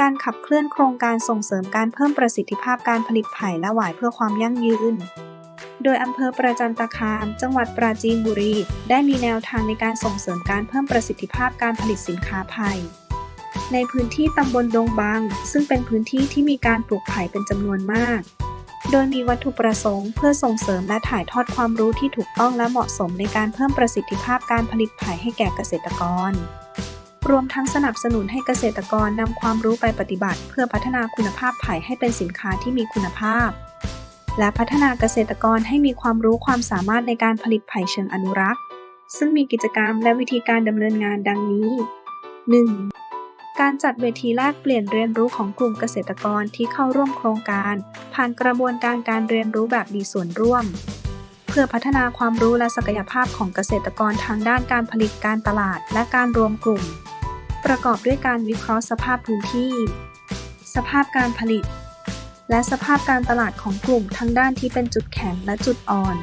การขับเคลื่อนโครงการส่งเสริมการเพิ่มประสิทธิภาพการผลิตไผ่และหวายเพื่อความยั่งยืน โดยอำเภอประจันตคาม จังหวัดปราจีนบุรี ได้มีแนวทางในการส่งเสริมการเพิ่มประสิทธิภาพการผลิตสินค้าไผ่ในพื้นที่ตำบลดงบาง ซึ่งเป็นพื้นที่ที่มีการปลูกไผ่เป็นจำนวนมาก โดยมีวัตถุประสงค์เพื่อส่งเสริมและถ่ายทอดความรู้ที่ถูกต้องและเหมาะสมในการเพิ่มประสิทธิภาพการผลิตไผ่ให้แก่เกษตรกร รวมทั้งสนับสนุนให้เกษตรกรนำความรู้ไปปฏิบัติ เพื่อพัฒนาคุณภาพไผ่ให้เป็นสินค้าที่มีคุณภาพ และพัฒนาเกษตรกรให้มีความรู้ความสามารถในการผลิตไผ่เชิงอนุรักษ์ ซึ่งมีกิจกรรมและวิธีการดำเนินงานดังนี้ 1. การจัดเวทีแลกเปลี่ยนเรียนรู้ของกลุ่มเกษตรกรที่เข้าร่วมโครงการ ผ่านกระบวนการการเรียนรู้แบบมีส่วนร่วม เพื่อพัฒนาความรู้และศักยภาพของเกษตรกรทางด้านการผลิตการตลาด และการรวมกลุ่ม ประกอบด้วยการวิเคราะห์สภาพพื้นที่ สภาพการผลิต และสภาพการตลาดของกลุ่มทั้งด้านที่เป็นจุดแข็งและจุดอ่อน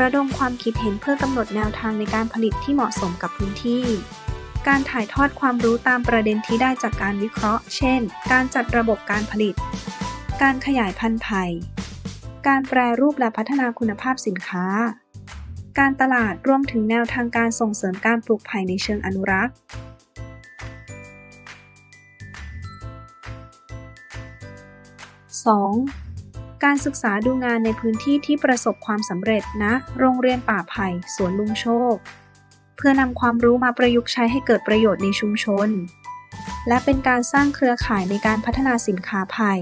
ระดมความคิดเห็นเพื่อกำหนดแนวทางในการผลิตที่เหมาะสมกับพื้นที่ การถ่ายทอดความรู้ตามประเด็นที่ได้จากการวิเคราะห์ เช่น การจัดระบบการผลิต การขยายพันธุ์ไผ่การแปรรูปและพัฒนาคุณภาพสินค้า การตลาดรวมถึงแนวทางการส่งเสริมการปลูกไผ่ในเชิงอนุรักษ์ 2. การศึกษาดูงานในพื้นที่ที่ประสบความสำเร็จนะ โรงเรียนป่าไผ่สวนลุงโชค เพื่อนำความรู้มาประยุกต์ใช้ให้เกิดประโยชน์ในชุมชน และเป็นการสร้างเครือข่ายในการพัฒนาสินค้าไผ่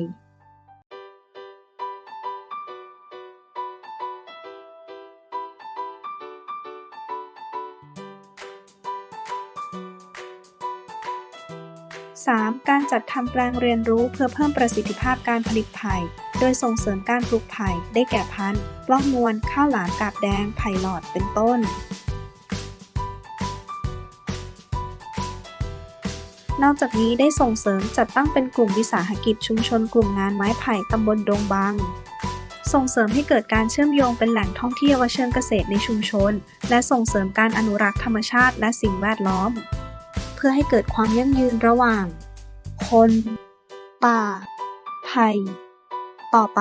3. การจัดทำแปลงเรียนรู้เพื่อเพิ่มประสิทธิภาพการผลิตไผ่ โดยส่งเสริมการปลูกไผ่ ได้แก่พันธุ์ปล้องมวน ข้าวหลามกาบแดง ไผ่หลอด เป็นต้นนอกจากนี้ได้ส่งเสริมจัดตั้งเป็นกลุ่มวิสาหกิจชุมชนกลุ่มงานไม้ไผ่ตำบลดงบางส่งเสริมให้เกิดการเชื่อมโยงเป็นแหล่งท่องเที่ยวเชิงเกษตรในชุมชน และส่งเสริมการอนุรักษ์ธรรมชาติและสิ่งแวดล้อม พื่อให้เกิดความยั่งยืนระหว่าง คน ป่า ไผ่ ต่อไป